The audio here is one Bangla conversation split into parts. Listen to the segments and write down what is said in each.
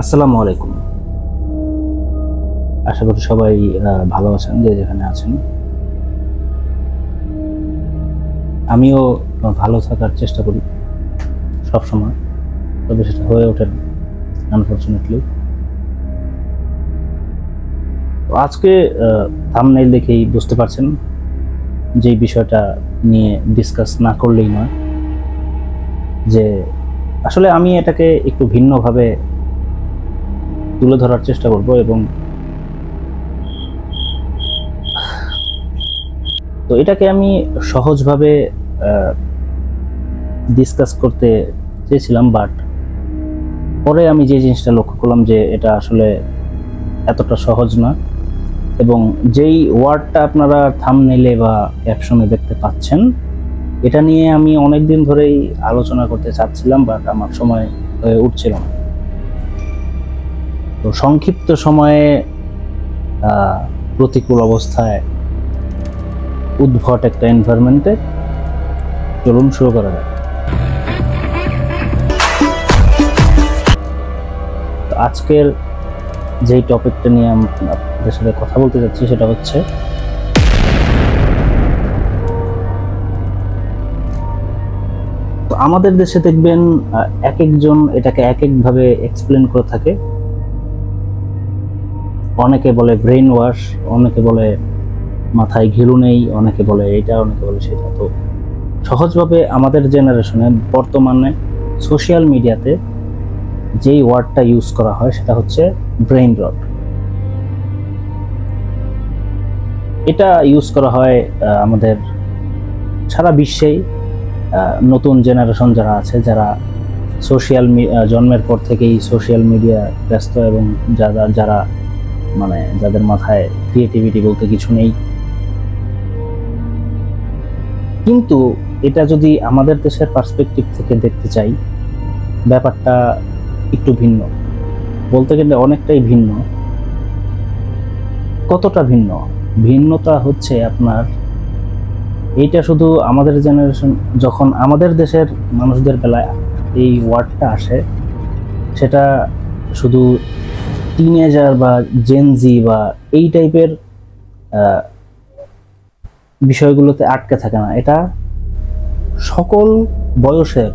আসসালামু আলাইকুম। আশা করি সবাই ভালো আছেন, যে যেখানে আছেন। আমিও ভালো থাকার চেষ্টা করি সব সময় তবে সেটা হয়ে ওঠে না আনফর্চুনেটলি আজকে থামনেল দেখেই বুঝতে পারছেন যে বিষয়টা নিয়ে ডিসকাস না করলেই নয়। যে আসলে আমি এটাকে একটু ভিন্নভাবে তুলে ধরার চেষ্টা করব এবং তো এটাকে আমি সহজভাবে ডিসকাস করতে চেয়েছিলাম বাট পরে আমি যে জিনিসটা লক্ষ্য করলাম যে এটা আসলে এতটা সহজ না এবং যেই ওয়ার্ডটা আপনারা থামনেলে বা ক্যাপশনে দেখতে পাচ্ছেন, এটা নিয়ে আমি অনেক দিন ধরেই আলোচনা করতে চাচ্ছিলাম বাট আমার সময় হয়ে উঠছিল না। তো সংক্ষিপ্ত সময়ে প্রতিকূল অবস্থায় উদ্ভট একটা এনভায়রনমেন্টে চলুন শুরু করা যাক। আজকের যেই টপিকটা নিয়ে আমি, আপনাদের সাথে কথা বলতে যাচ্ছি সেটা হচ্ছে আমাদের দেশে দেখবেন এক একজন এটাকে এক একভাবে এক্সপ্লেন করে থাকে। অনেকে বলে ব্রেন ওয়াশ অনেকে বলে মাথায় ঘিলু নেই, অনেকে বলে এটা অনেকে বলে সেটা। তো সহজভাবে আমাদের জেনারেশনে বর্তমানে সোশ্যাল মিডিয়াতে যেই ওয়ার্ডটা ইউজ করা হয়, সেটা হচ্ছে ব্রেন রট এটা ইউজ করা হয় আমাদের সারা বিশ্বেই নতুন জেনারেশন যারা আছে, যারা সোশ্যাল জন্মের পর থেকেই সোশ্যাল মিডিয়া ব্যস্ত এবং যারা যারা মানে যাদের মাথায় ক্রিয়েটিভিটি বলতে কিছু নেই। কিন্তু এটা যদি আমাদের দেশের পার্সপেক্টিভ থেকে দেখতে চাই, ব্যাপারটা একটু ভিন্ন। বলতে গেলে অনেকটাই ভিন্ন। কতটা ভিন্ন? ভিন্নতা হচ্ছে আপনার, এইটা শুধু আমাদের জেনারেশন যখন আমাদের দেশের মানুষদের বেলায় এই ওয়ার্ডটা আসে, সেটা শুধু টিনেজার বা জেনজি বা এই টাইপের বিষয়গুলোতে আটকে থাকে না। এটা সকল বয়সের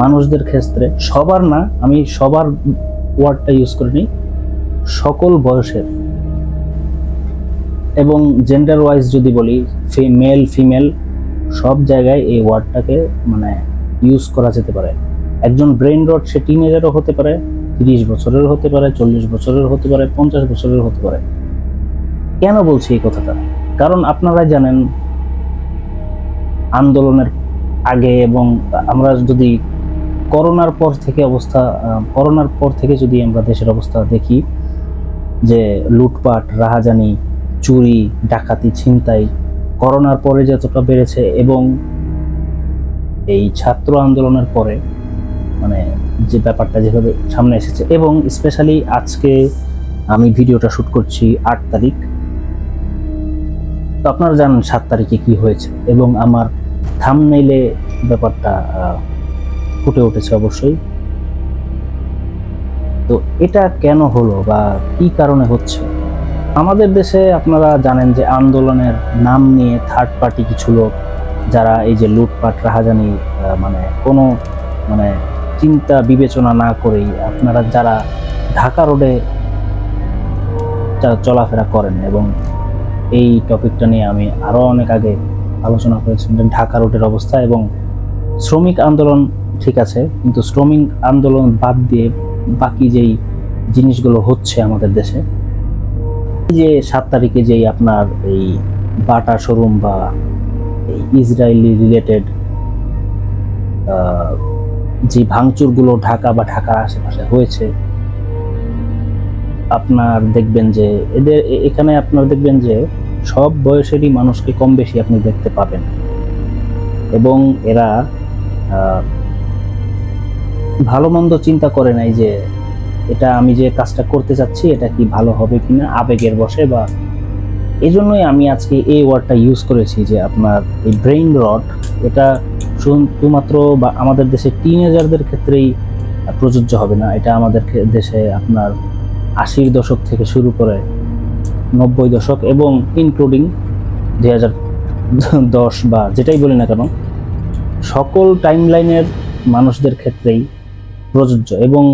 মানুষদের ক্ষেত্রে, সবার না, আমি সবার ওয়ার্ডটা ইউজ করিনি সকল বয়সের। এবং জেন্ডার ওয়াইজ যদি বলি মেল ফিমেল সব জায়গায় এই ওয়ার্ডটাকে মানে ইউজ করা যেতে পারে। একজন ব্রেন রড সে টিনেজারও হতে পারে তিরিশ বছরের হতে পারে, চল্লিশ বছরের হতে পারে, পঞ্চাশ বছরের হতে পারে। কেন বলছি এই কথাটা? কারণ আপনারা জানেন, আন্দোলনের আগে এবং আমরা যদি করোনার পর থেকে অবস্থা করোনার পর থেকে যদি আমরা দেশের অবস্থা দেখি, যে লুটপাট, রাহাজানি, চুরি, ডাকাতি, ছিনতাই, করোনার পরে যতটা বেড়েছে এবং এই ছাত্র আন্দোলনের পরে মানে যে ব্যাপারটা যেভাবে সামনে এসেছে। এবং স্পেশালি আজকে আমি ভিডিওটা শ্যুট করছি আট তারিখ। তো আপনারা জানেন সাত তারিখে কি হয়েছে এবং আমার থামনেইলে ব্যাপারটা ফুটে উঠেছে অবশ্যই। তো এটা কেন হলো বা কি কারণে হচ্ছে? আমাদের দেশে আপনারা জানেন যে আন্দোলনের নাম নিয়ে থার্ড পার্টি কিছু লোক, যারা এই যে লুটপাট, রাহাজানি মানে কোনো মানে চিন্তা বিবেচনা না করেই আপনারা যারা ঢাকা রোডে চা- চলাফেরা করেন এবং এই টপিকটা নিয়ে আমি আরও অনেক আগে আলোচনা করেছিলাম ঢাকা রোডের অবস্থা এবং শ্রমিক আন্দোলন ঠিক আছে, কিন্তু শ্রমিক আন্দোলন বাদ দিয়ে বাকি যেই জিনিসগুলো হচ্ছে আমাদের দেশে যে সাত তারিখে যেই আপনার এই বাটা শোরুম বা এই ইসরায়েলি রিলেটেড যে ভাঙচুরগুলো ঢাকা বা ঢাকার আশেপাশে হয়েছে, আপনার দেখবেন যে এদের এখানে আপনার দেখবেন যে সব বয়সেরই মানুষকে কম বেশি আপনি দেখতে পাবেন। এবং এরা ভালো মন্দ চিন্তা করে নাই যে এটা আমি যে কাজটা করতে চাচ্ছি, এটা কি ভালো হবে কিনা আবেগের বসে বা এই জন্যই আমি আজকে এই ওয়ার্ডটা ইউজ করেছি যে আপনার এই ব্রেইন রড, এটা শুধুমাত্র বা আমাদের দেশে টিনেজারদের ক্ষেত্রেই প্রযোজ্য হবে না। এটা আমাদের দেশে আপনার আশির দশক থেকে শুরু করে নব্বই দশক এবং ইনক্লুডিং দুই হাজার দশ বা যেটাই বলি না কেন, সকল টাইমলাইনের মানুষদের ক্ষেত্রেই প্রযোজ্য। এবং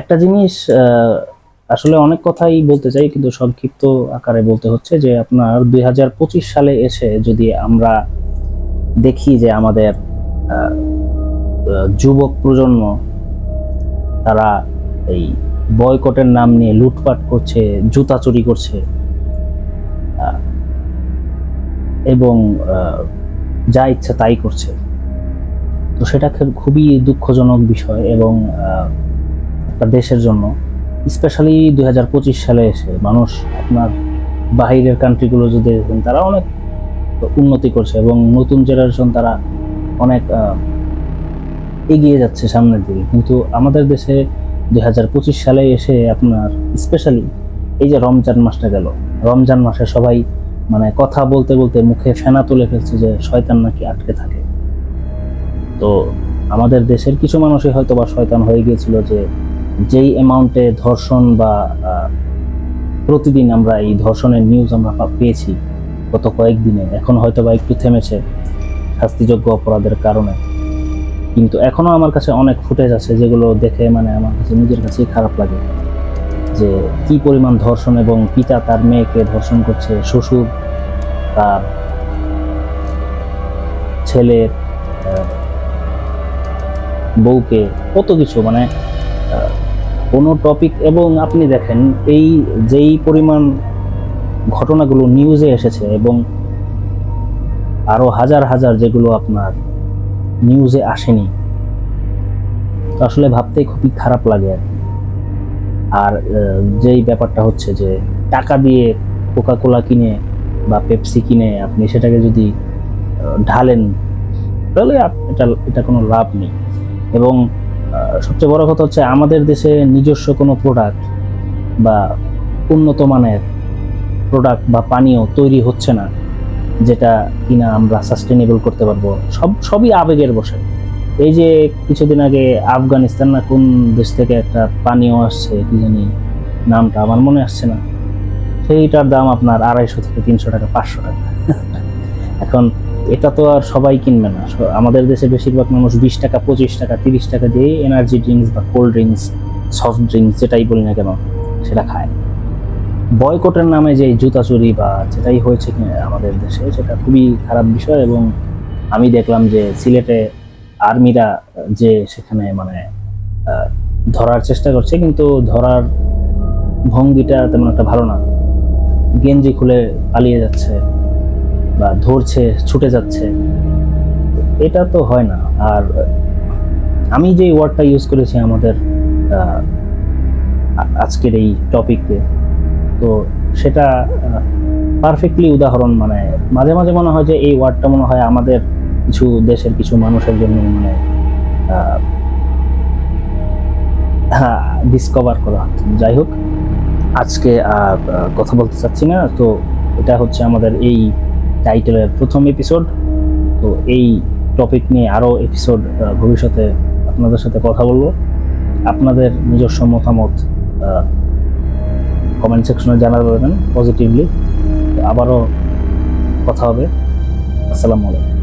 একটা জিনিস আসলে অনেক কথাই বলতে চাই, কিন্তু সংক্ষিপ্ত আকারে বলতে হচ্ছে যে আপনার দুই হাজার পঁচিশ সালে এসে যদি আমরা দেখি যে আমাদের যুবক প্রজন্ম, তারা এই বয়কটের নাম নিয়ে লুটপাট করছে, জুতা চুরি করছে এবং যা ইচ্ছা তাই করছে। তো সেটা খুবই দুঃখজনক বিষয় এবং একটা দেশের জন্য। স্পেশালি দুই হাজার পঁচিশ সালে এসে মানুষ আপনার বাহিরের কান্ট্রিগুলো যদি দেখেন, তারা অনেক উন্নতি করছে এবং নতুন জেনারেশন তারা অনেক এগিয়ে যাচ্ছে সামনের দিকে। কিন্তু আমাদের দেশে দুই হাজার পঁচিশ সালে এসে আপনার স্পেশালি এই যে রমজান মাসটা গেল, রমজান মাসে সবাই মানে কথা বলতে বলতে মুখে ফেনা তুলে ফেলছে যে শয়তান নাকি আটকে থাকে। তো আমাদের দেশের কিছু মানুষই হয়তো বা শয়তান হয়ে গিয়েছিল যে যেই অ্যামাউন্টে ধর্ষণ বা প্রতিদিন আমরা এই ধর্ষণের নিউজ আমরা পেয়েছি গত কয়েকদিনে এখন হয়তো বা একটু থেমেছে শাস্তিযোগ্য অপরাধের কারণে। কিন্তু এখনও আমার কাছে অনেক ফুটেজ আছে যেগুলো দেখে মানে আমার কাছে নিজের কাছেই খারাপ লাগে। যে কি পরিমাণ ধর্ষণ এবং পিতা তার মেয়েকে ধর্ষণ করছে, শ্বশুর তার ছেলের বউকে, কত কিছু মানে কোনো টপিক এবং আপনি দেখেন এই যেই পরিমাণ ঘটনাগুলো নিউজে এসেছে এবং আরও হাজার হাজার যেগুলো আপনার নিউজে আসেনি। তো আসলে ভাবতেই খুবই খারাপ লাগে আর আর যেই ব্যাপারটা হচ্ছে যে টাকা দিয়ে কোকা কোলা কিনে বা পেপসি কিনে আপনি সেটাকে যদি ঢালেন, তাহলে এটা এটা কোনো লাভ নেই। এবং সবচেয়ে বড় কথা হচ্ছে আমাদের দেশে নিজস্ব কোনো প্রোডাক্ট বা উন্নত মানের প্রোডাক্ট বা পানীয় তৈরি হচ্ছে না, যেটা কিনা আমরা সাস্টেনেবল করতে পারব। সব, সবই আবেগের বসে। এই যে কিছুদিন আগে আফগানিস্তান না কোন দেশ থেকে একটা পানীয় আসছে, কি জানি নামটা আমার মনে আসছে না। সেইটার দাম আপনার আড়াইশো থেকে তিনশো টাকা, পাঁচশো টাকা। এখন এটা তো আর সবাই কিনবে না। আমাদের দেশে বেশিরভাগ মানুষ বিশ টাকা, পঁচিশ টাকা, তিরিশ টাকা দিয়ে এনার্জি ড্রিঙ্কস বা কোল্ড ড্রিঙ্কস সফট ড্রিঙ্কস যেটাই বলি না কেন, সেটা খায়। বয়কটের নামে যে জুতা চুরি বা যেটাই হয়েছে আমাদের দেশে, সেটা খুবই খারাপ বিষয় এবং আমি দেখলাম যে সিলেটে আর্মিরা যে সেখানে মানে ধরার চেষ্টা করছে, কিন্তু ধরার ভঙ্গিটা তেমন একটা ভালো না। গেঞ্জি খুলে পালিয়ে যাচ্ছে বা ধরছে, ছুটে যাচ্ছে। এটা তো হয় না। আর আমি যে ওয়ার্ডটা ইউজ করেছি আমাদের আজকের এই টপিকে তো সেটা পারফেক্টলি উদাহরণ মানে মাঝে মাঝে মনে হয় যে এই ওয়ার্ডটা মনে হয় আমাদের কিছু দেশের কিছু মানুষের জন্য মানে ডিসকভার করা যাই হোক, আজকে আর কথা বলতে চাচ্ছি না। তো এটা হচ্ছে আমাদের এই টাইটেলের প্রথম এপিসোড তো এই টপিক নিয়ে আরও এপিসোড ভবিষ্যতে আপনাদের সাথে কথা বলব। আপনাদের নিজস্ব মতামত কমেন্ট সেকশনে জানাবেন পজিটিভলি আবারও কথা হবে। আসসালামু আলাইকুম।